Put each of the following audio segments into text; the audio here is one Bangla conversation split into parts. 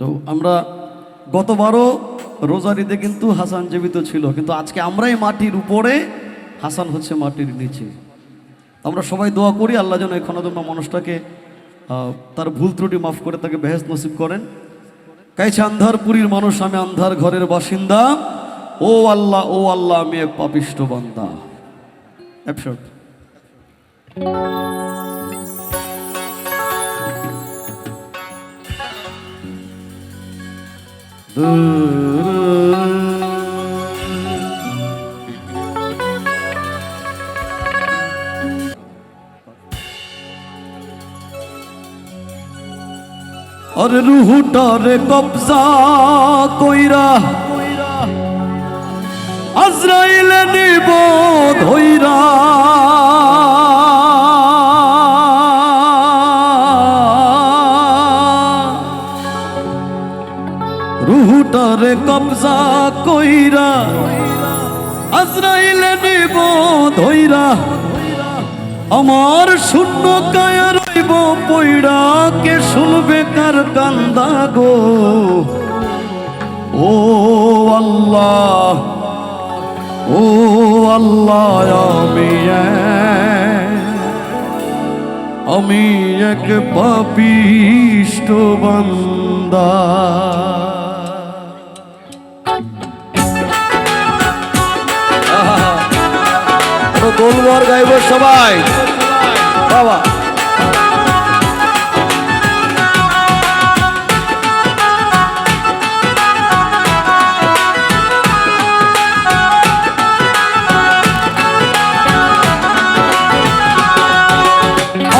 তো আমরা গতবারও রোজারিতে কিন্তু হাসান জীবিত ছিল, কিন্তু আজকে আমরাই মাটির উপরে, হাসান হচ্ছে মাটির নিচে। আমরা সবাই দোয়া করি, আল্লাহ যেন এই ক্ষণদম্য মানুষটাকে তার ভুল ত্রুটি মাফ করে তাকে বেহেস নসিব করেন। কাইছে আন্ধারপুরীর মানুষ, আমি আন্ধার ঘরের বাসিন্দা। ও আল্লাহ ও আল্লাহ, আমি এক পাপিষ্ট বান্দা। অ্যাবসার্ট আর রুহুটারে কবজা কইরা আজরাইল নিব ধইরা। রুহুটারে কবজা কইরা, আজরাইল নিব ধইরা। আমার শূন্য কায়া রইব পইড়া, কে শুনবে কার কান্দা গো? ও আল্লাহ ও আল্লাহ, আমি আমি এক পাপিষ্ট বান্দা। গোলবার গাইব সবাই? বাবা।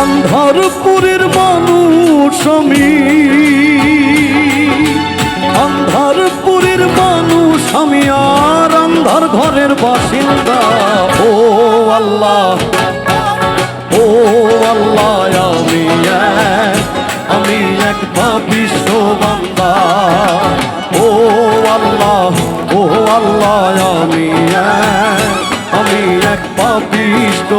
অন্ধারপুরের মানুষ আমি। অন্ধারপুরের মানুষ আমি আর অন্ধার ঘরের বাসিন্দা। আল্লাহ। ও আল্লাহ, আমি এক আমি এক পাপিষ্ট বান্দা। ও আল্লাহ ও আল্লাহ, আমি আমি এক পাপিষ্ট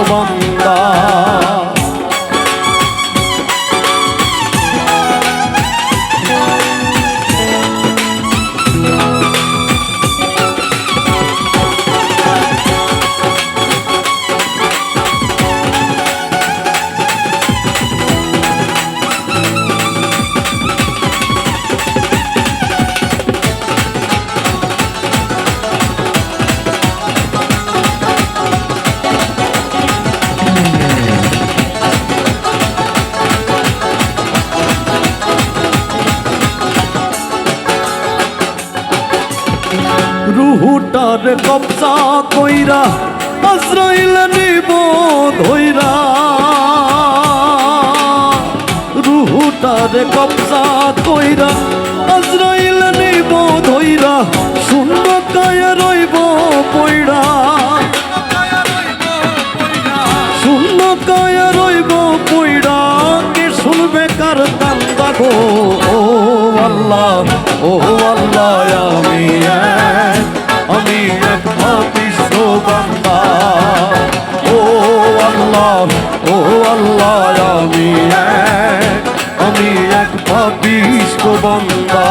রুহুটার কবজা কইরা, আজরাইল নিব ধইরা। রুহুটার কবজা কইরা, আজরাইল নিব ধইরা শূন্য কায় রইব পইড়া। শূন্য কায় রইব পইড়া, কে শুনবে কার কান্দা গো ও আল্লাহ ও আল্লাহ, আমি আল্লাহ আমি এক আমি এক পাপিষ্ট বান্দা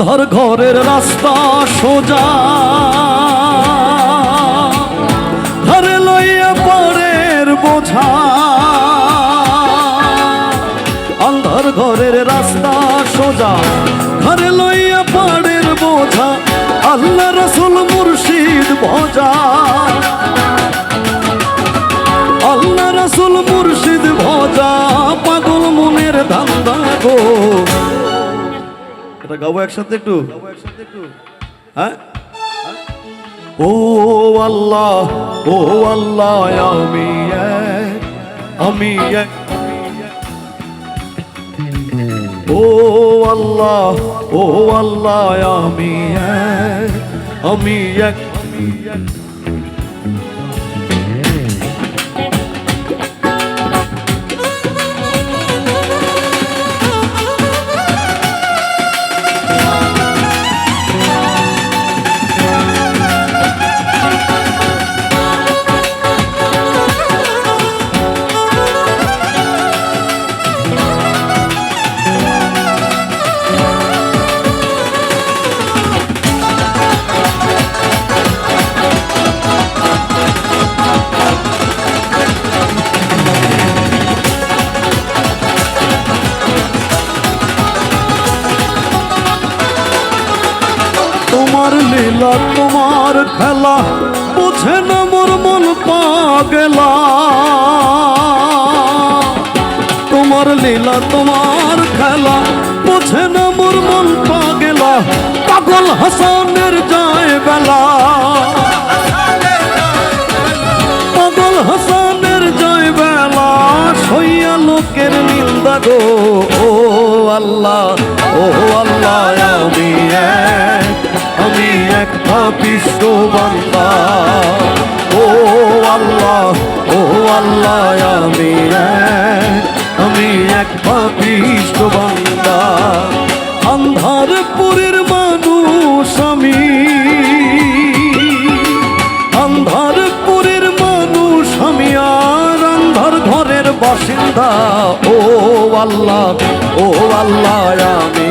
অন্ধর ঘরের রাস্তা সোজা। ধরে লইয়া পরের বোঝা। অন্ধর ঘরের রাস্তা সোজা। ধরে লইয়া পাড়ের বোঝা। আল্লাহ রসুল মুর্শিদ ভজা। আল্লাহ রসুল এটা গাবো একসাথে একটু। হ্যাঁ? ও আল্লাহ ও আল্লাহ, আমি আমি ও আল্লাহ ও আল্লাহ, আমি এক আমি এক। তোমার লীলা, তোমার খেলা, বুঝে না মোর মন পাগলা। তোমার লীলা, তোমার খেলা, বুঝে না মোর মন পাগলা। পাগল হাসানের যায় বেলা। পাগল হাসানের জয় বেলা, সইয়া লোকের নিন্দা গো, ও আল্লাহ। এক পাপিষ্ট বান্দা ও আল্লাহ ও আল্লাহ, আমি আমি এক পাপিষ্ট বান্দা আন্ধারপুরের মানুষ আমি। আন্ধারপুরের মানুষ আমি, আর আন্ধার ঘরের বাসিন্দা। ও আল্লাহ ও আল্লাহ, আমি